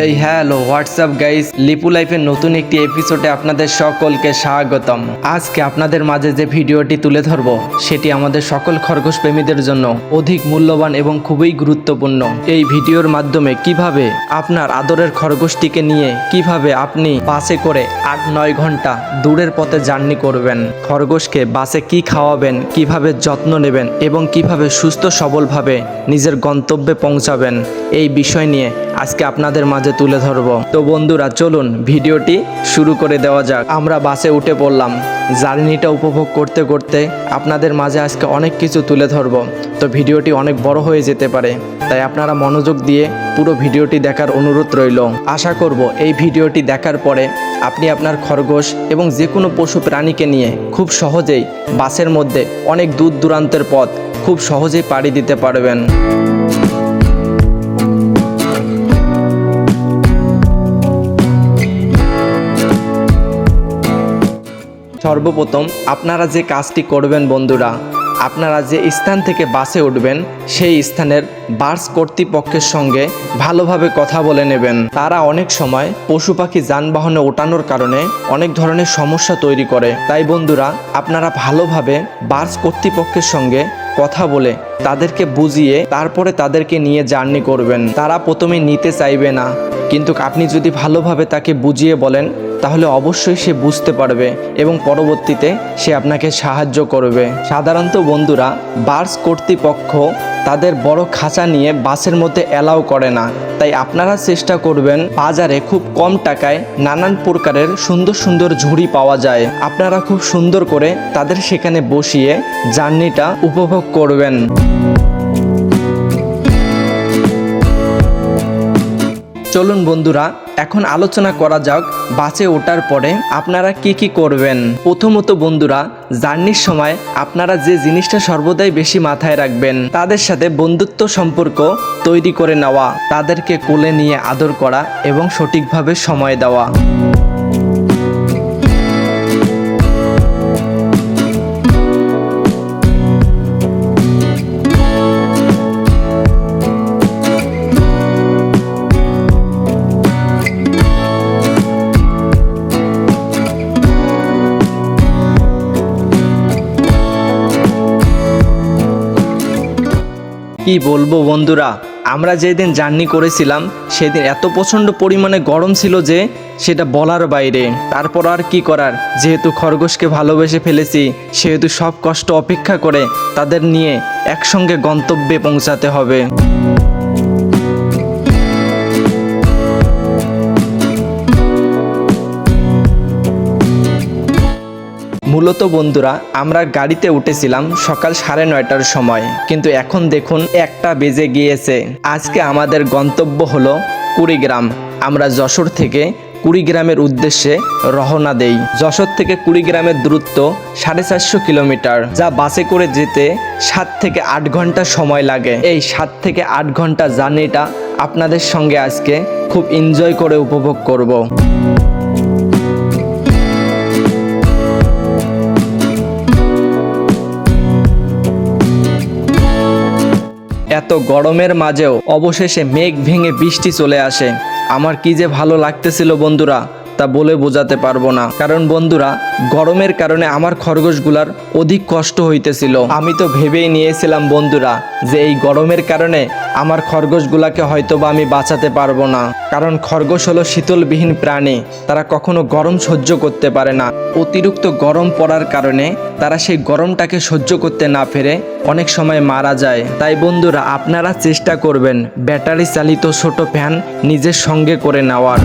এই hello WhatsApp guys Lipu লাইফের নতুন একটি এপিসোডে আপনাদের সকলকে স্বাগতম। আজকে আপনাদের মাঝে যে ভিডিওটি তুলে ধরব, সেটি আমাদের সকল খরগোশ প্রেমীদের জন্য অধিক মূল্যবান এবং খুবই গুরুত্বপূর্ণ। এই ভিডিওর মাধ্যমে কীভাবে আপনার আদরের খরগোশটিকে নিয়ে কীভাবে আপনি বাসে করে আট নয় ঘণ্টা দূরের পথে জার্নি করবেন, খরগোশকে বাসে কি খাওয়াবেন, কীভাবে যত্ন নেবেন এবং কীভাবে সুস্থ সবলভাবে নিজের গন্তব্যে পৌঁছাবেন, এই বিষয় নিয়ে আজকে আপনাদের মাঝে তুলে ধরব। তো বন্ধুরা, চলুন ভিডিওটি শুরু করে দেওয়া যাক। আমরা বাসে উঠে পড়লাম। জার্নিটা উপভোগ করতে করতে আপনাদের মাঝে আজকে অনেক কিছু তুলে ধরব। তো ভিডিওটি অনেক বড় হয়ে যেতে পারে। তাই আপনারা মনোযোগ দিয়ে পুরো ভিডিওটি দেখার অনুরোধ রইল। আশা করব এই ভিডিওটি দেখার পরে আপনি আপনার খরগোশ এবং যে কোনো পশু প্রাণীকে নিয়ে খুব সহজেই বাসের মধ্যে অনেক দূর দূরান্তের পথ খুব সহজেই পাড়ি দিতে পারবেন। সর্বপ্রথম আপনারা যে কাজটি করবেন বন্ধুরা, আপনারা যে স্থান থেকে বাসে উঠবেন, সেই স্থানের বাস কর্তৃপক্ষের সঙ্গে ভালোভাবে কথা বলে নেবেন। তারা অনেক সময় পশু পাখি যানবাহনে ওঠানোর কারণে অনেক ধরনের সমস্যা তৈরি করে। তাই বন্ধুরা, আপনারা ভালোভাবে বাস কর্তৃপক্ষের সঙ্গে কথা বলে, তাদেরকে বুঝিয়ে তারপরে তাদেরকে নিয়ে জার্নি করবেন। তারা প্রথমে নিতে চাইবে না। কিন্তু আপনি যদি ভালোভাবে তাকে বুঝিয়ে বলেন, তাহলে অবশ্যই সে বুঝতে পারবে এবং পরবর্তীতে সে আপনাকে সাহায্য করবে। সাধারণত বন্ধুরা, বার্স কর্তৃপক্ষ তাদের বড় খাঁচা নিয়ে বাসের মধ্যে অ্যালাউ করে না। তাই আপনারা চেষ্টা করবেন বাজারে খুব কম টাকায় নানান প্রকারের সুন্দর সুন্দর ঝুড়ি পাওয়া যায়। আপনারা খুব সুন্দর করে তাদের সেখানে বসিয়ে জার্নিটা উপভোগ করবেন। চলুন বন্ধুরা, এখন আলোচনা করা যাক বাসে ওঠার পরে আপনারা কি কি করবেন। প্রথমত বন্ধুরা, জার্নির সময় আপনারা যে জিনিসটা সর্বদাই বেশি মাথায় রাখবেন, তাদের সাথে বন্ধুত্ব সম্পর্ক তৈরি করে নেওয়া, তাদেরকে কোলে নিয়ে আদর করা এবং সঠিকভাবে সময় দেওয়া। কি বলব বন্ধুরা? আমরা যেদিন জার্নি করেছিলাম, সেদিন এত প্রচণ্ড পরিমাণে গরম ছিল যে, সেটা বলার বাইরে। তারপর আর কি করার? যেহেতু খরগোশকে ভালোবেসে ফেলেছি, সেহেতু সব কষ্ট অপেক্ষা করে তাদের নিয়ে একসঙ্গে গন্তব্যে পৌঁছাতে হবে। মূলত বন্ধুরা, আমরা গাড়িতে উঠেছিলাম সকাল সাড়ে নয়টার সময়। কিন্তু এখন দেখুন, একটা বেজে গিয়েছে। আজকে আমাদের গন্তব্য হলো কুড়িগ্রাম। আমরা যশোর থেকে কুড়িগ্রামের উদ্দেশ্যে রওনা দেই। যশোর থেকে কুড়িগ্রামের দূরত্ব সাড়ে চারশো কিলোমিটার, যা বাসে করে যেতে সাত থেকে আট ঘণ্টা সময় লাগে। এই সাত থেকে আট ঘণ্টা জার্নিটা আপনাদের সঙ্গে আজকে খুব এনজয় করে উপভোগ করব। এত গরমের মাঝেও অবশেষে মেঘ ভেঙে বৃষ্টি চলে আসে। আমার কি যে ভালো লাগতেছিল বন্ধুরা। তা বলে বোঝাতে পারব না। কারণ বন্ধুরা, গরমের কারণে আমার খরগোশগুলার অধিক কষ্ট হইতেছিল। আমি তো ভেবেই নিয়েছিলাম বন্ধুরা, যে এই গরমের কারণে আমার খরগোশগুলাকে হয়তো বা আমি বাঁচাতে পারব না। কারণ খরগোশ হলো শীতলবিহীন প্রাণী, তারা কখনো গরম সহ্য করতে পারে না। অতিরিক্ত গরম পড়ার কারণে তারা সেই গরমটাকে সহ্য করতে না পেরে অনেক সময় মারা যায়। তাই বন্ধুরা, আপনারা চেষ্টা করবেন ব্যাটারি চালিত ছোট ফ্যান নিজের সঙ্গে করে নেওয়ার।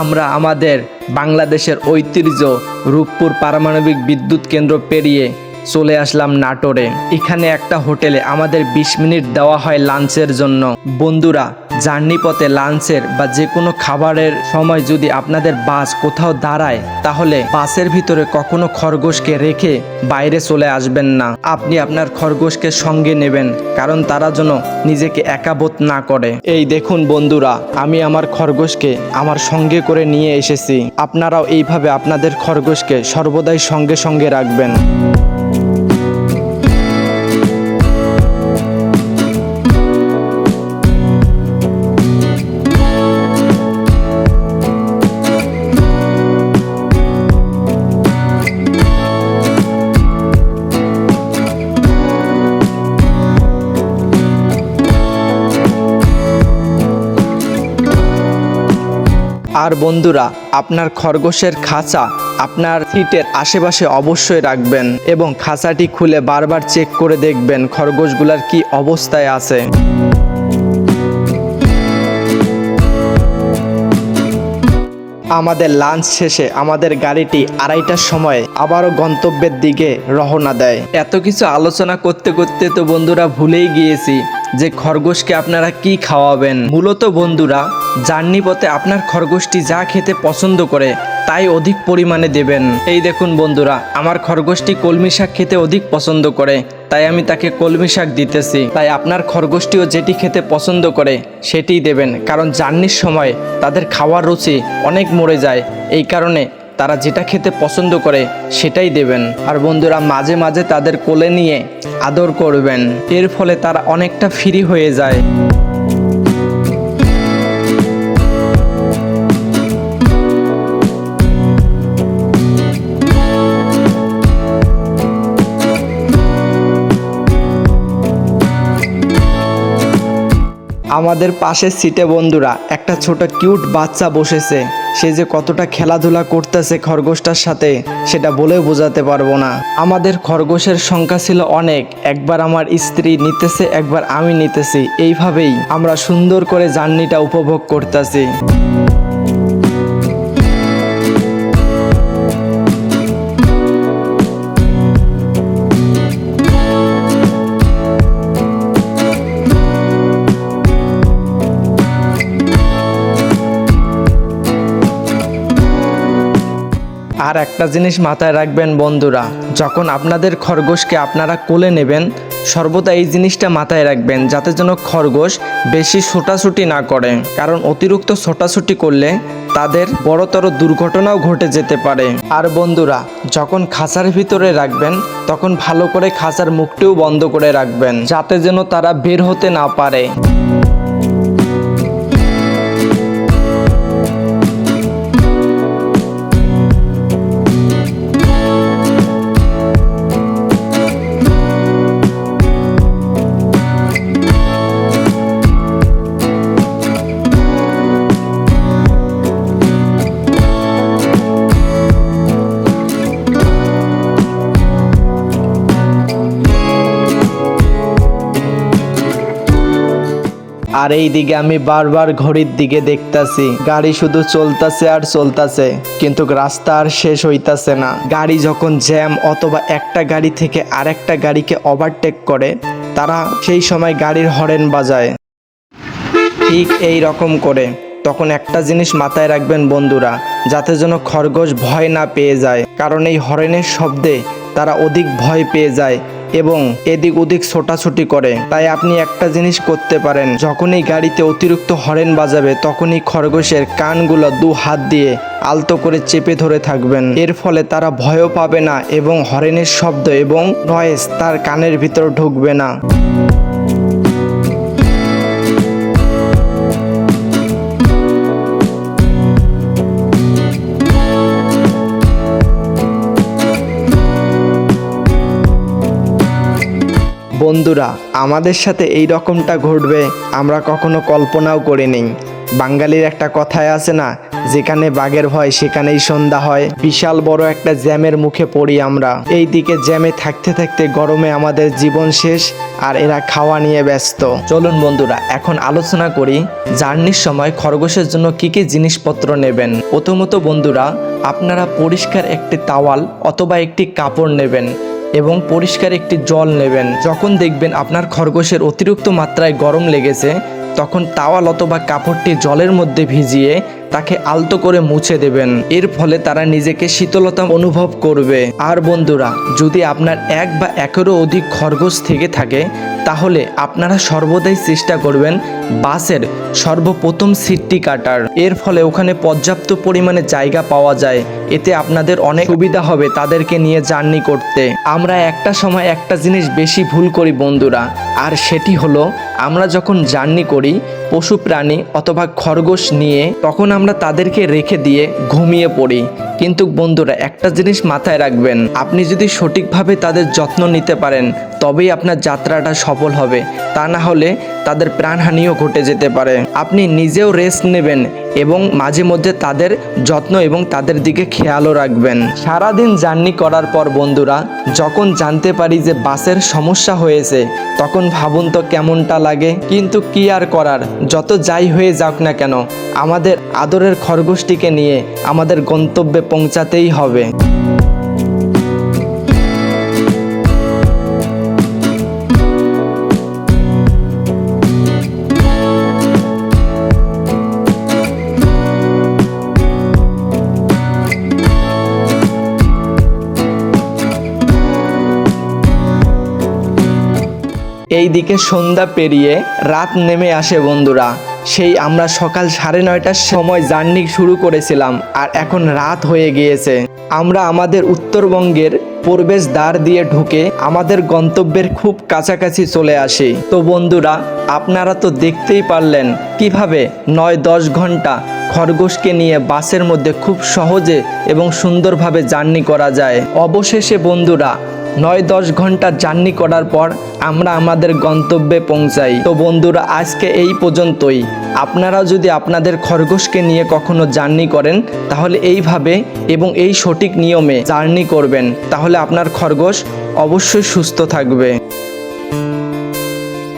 আমরা আমাদের বাংলাদেশের ঐতিহ্য রূপপুর পারমাণবিক বিদ্যুৎ কেন্দ্র পেরিয়ে চলে আসলাম নাটোরে। এখানে একটা হোটেলে আমাদের ২০ মিনিট দেওয়া হয় লাঞ্চের জন্য। বন্ধুরা জার্নি পথে লাঞ্চের বা যে কোনো খাবারের সময় যদি আপনাদের বাস কোথাও দাঁড়ায়, তাহলে বাসের ভিতরে কখনো খরগোশকে রেখে বাইরে চলে আসবেন না। আপনি আপনার খরগোশকে সঙ্গে নেবেন, কারণ তারা যেন নিজেকে একাবোধ না করে। এই দেখুন বন্ধুরা, আমি আমার খরগোশকে আমার সঙ্গে করে নিয়ে এসেছি। আপনারাও এইভাবে আপনাদের খরগোশকে সর্বদাই সঙ্গে সঙ্গে রাখবেন। আর বন্ধুরা, আপনার খরগোশের খাঁচা আপনার সিটের আশেপাশে অবশ্যই রাখবেন এবং খাঁচাটি খুলে বারবার চেক করে দেখবেন খরগোশগুলার কি অবস্থায় আছে। আমাদের লাঞ্চ শেষে আমাদের গাড়িটি আড়াইটার সময় আবারও গন্তব্যের দিকে রওনা দেয়। এত কিছু আলোচনা করতে করতে তো বন্ধুরা ভুলেই গিয়েছি। যে খরগোশকে আপনারা কি খাওয়াবেন? মূলত বন্ধুরা, জার্নি পথে আপনার খরগোশটি যা খেতে পছন্দ করে, তাই অধিক পরিমাণে দেবেন। এই দেখুন বন্ধুরা, আমার খরগোশটি কলমি শাক খেতে অধিক পছন্দ করে, তাই আমি তাকে কলমি শাক দিতেছি। তাই আপনার খরগোশটিও যেটি খেতে পছন্দ করে, সেটিই দেবেন। কারণ জার্নির সময় তাদের খাওয়ার রুচি অনেক মরে যায়। এই কারণে তারা যেটা খেতে পছন্দ করে সেটাই দেবেন। আর বন্ধুরা, মাঝে মাঝে তাদের কোলে নিয়ে আদর করবেন। এর ফলে তারা অনেকটা ফ্রি হয়ে যায়। আমাদের পাশের সিটে বন্ধুরা, একটা ছোট কিউট বাচ্চা বসেছে। সে যে কতটা খেলাধুলা করতেছে খরগোশটার সাথে, সেটা বলে বোঝাতে পারব না। আমাদের খরগোশের সংখ্যা ছিল অনেক। একবার আমার স্ত্রী নিতেছে, একবার আমি নিতেছি। এইভাবেই আমরা সুন্দর করে জার্নিটা উপভোগ করতেছি। আর একটা জিনিস মাথায় রাখবেন বন্ধুরা, যখন আপনাদের খরগোশকে আপনারা কোলে নেবেন, সর্বদা এই জিনিসটা মাথায় রাখবেন যাতে যেন খরগোশ বেশি ছোটাছুটি না করে। কারণ অতিরিক্ত ছোটাছুটি করলে তাদের বড়তর দুর্ঘটনাও ঘটে যেতে পারে। আর বন্ধুরা, যখন খাঁচার ভিতরে রাখবেন, তখন ভালো করে খাঁচার মুখটিও বন্ধ করে রাখবেন, যাতে যেন তারা বের হতে না পারে। আর এই দিকে আমি বারবার ঘড়ির দিকে দেখতাছি। গাড়ি শুধু চলতাছে আর চলতাছে, কিন্তু রাস্তা আর শেষ হইতাছে না। গাড়ি যখন জ্যাম অথবা একটা গাড়ি থেকে আরেকটা গাড়িকে ওভারটেক করে, তারা সেই সময় গাড়ির হরেন বাজায়। ঠিক এই রকম করে, তখন একটা জিনিস মাথায় রাখবেন বন্ধুরা, যাতে যেন খরগোশ ভয় না পেয়ে যায়। কারণ এই হরেনের শব্দে তারা অধিক ভয় পেয়ে যায় এবং এদিক ওদিক ছোটাছুটি করে। তাই আপনি একটা জিনিস করতে পারেন। যখনই গাড়িতে অতিরিক্ত হরেন বাজাবে, তখনই খরগোশের কানগুলো দু হাত দিয়ে আলতো করে চেপে ধরে থাকবেন। এর ফলে তারা ভয়ও পাবে না এবং হরেনের শব্দ এবং নয়েস তার কানের ভিতর ঢুকবে না। বন্ধুরা, আমাদের সাথে এই রকমটা ঘটবে, আমরা কখনো কল্পনাও করিনি বাঙালির একটা কথায় আছে না, যেখানে বাঘের ভয়, সেখানেই সন্ধ্যা হয়। বিশাল বড় একটা জ্যামের মুখে পড়ি আমরা। এই দিকে জ্যামে থাকতে থাকতে গরমে আমাদের জীবন শেষ, আর এরা খাওয়া নিয়ে ব্যস্ত। চলুন বন্ধুরা, এখন আলোচনা করি, জার্নির সময় খরগোশের জন্য কি কি জিনিসপত্র নেবেন? প্রথমত বন্ধুরা, আপনারা পরিষ্কার একটি তাওয়াল অথবা একটি কাপড় নেবেন। এবং পরিষ্কার একটি জল নেবেন। যখন দেখবেন আপনার খরগোশের অতিরিক্ত মাত্রায় গরম লেগেছে, তখন তাওয়াল অথবা কাপড়টি জলের মধ্যে ভিজিয়ে তাকে আলতো করে মুছে দেবেন। এর ফলে তারা নিজেকে শীতলতা অনুভব করবে। আর বন্ধুরা, যদি আপনার এক বা একেরও অধিক খরগোশ থেকে থাকে, তাহলে আপনারা সর্বদাই চেষ্টা করবেন বাসের সর্বপ্রথম সিটটি কাটার। এর ফলে ওখানে পর্যাপ্ত পরিমাণে জায়গা পাওয়া যায়। এতে আপনাদের অনেক সুবিধা হবে তাদেরকে নিয়ে জার্নি করতে। আমরা একটা সময় একটা জিনিস বেশি ভুল করি বন্ধুরা, আর সেটি হলো আমরা যখন জার্নি করি, পশু প্রাণী অথবা খরগোশ নিয়ে, তখন আমরা তাদেরকে রেখে দিয়ে ঘুমিয়ে পড়ি। কিন্তু বন্ধুরা, একটা জিনিস মাথায় রাখবেন, আপনি যদি সঠিকভাবে তাদের যত্ন নিতে পারেন তবেই আপনার যাত্রাটা সফল হবে। তা না হলে তাদের প্রাণহানিও ঘটে যেতে পারে। আপনি নিজেও রেস্ট নেবেন এবং মাঝে মধ্যে তাদের যত্ন এবং তাদের দিকে খেয়ালও রাখবেন। সারাদিন জার্নি করার পর বন্ধুরা, যখন জানতে পারি যে বাসের সমস্যা হয়েছে, তখন ভাবুন তো কেমনটা লাগে। কিন্তু কি আর করার? যত যাই হয়ে যাক না কেন, আমাদের আদরের খরগোশটিকে নিয়ে আমাদের গন্তব্যে পৌঁছাতেই হবে। এই দিকে সন্ধ্যা পেরিয়ে রাত নেমে আসে বন্ধুরা। সেই আমরা সকাল সাড়ে নয়টার সময় জার্নি শুরু করেছিলাম আর এখন রাত হয়ে গিয়েছে। আমরা আমাদের উত্তরবঙ্গের প্রবেশ দ্বার দিয়ে ঢুকে আমাদের গন্তব্যের খুব কাছাকাছি চলে আসি। তো বন্ধুরা, আপনারা তো দেখতেই পারলেন কীভাবে নয় দশ ঘণ্টা খরগোশকে নিয়ে বাসের মধ্যে খুব সহজে এবং সুন্দরভাবে জার্নি করা যায়। অবশেষে বন্ধুরা নয় দশ ঘণ্টা জার্নি করার পর আমরা আমাদের গন্তব্যে পৌঁছাই। তো বন্ধুরা, আজকে এই পর্যন্তই। আপনারা যদি আপনাদের খরগোশকে নিয়ে কখনো জার্নি করেন, তাহলে এইভাবে এবং এই সঠিক নিয়মে জার্নি করবেন। তাহলে আপনার খরগোশ অবশ্যই সুস্থ থাকবে।